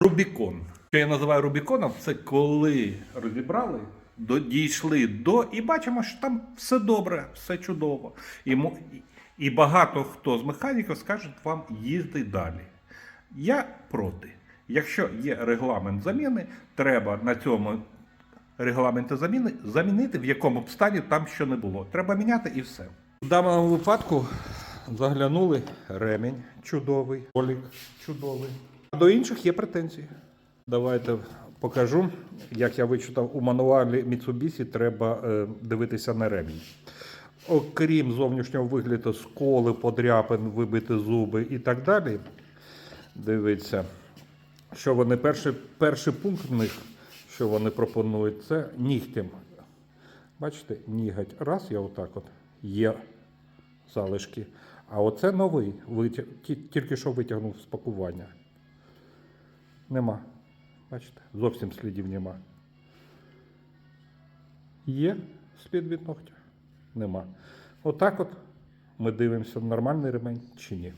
Рубікон. Що я називаю Рубіконом, це коли розібрали, дійшли до і бачимо, що там все добре, все чудово. І- і багато хто з механіків скаже вам їзди далі. Я проти. Якщо є регламент заміни, треба на цьому регламенті заміни замінити, в якому б стані там що не було. Треба міняти і все. В даному випадку заглянули ремінь чудовий, олік чудовий. До інших є претензії. Давайте покажу, як я вичитав у мануалі Mitsubishi, треба е, дивитися на ремінь. Окрім зовнішнього вигляду, сколи, подряпин, вибити зуби і так далі. Дивіться, що вони перший, перший пункт в них, що вони пропонують, це нігтем. Бачите, нігать. Раз, я отак от є залишки. А оце новий. Тільки що витягнув з пакування. Нема. Бачите, зовсім слідів нема. Є слід від ногтя? Нема. Отак от ми дивимося, нормальний ремень чи ні.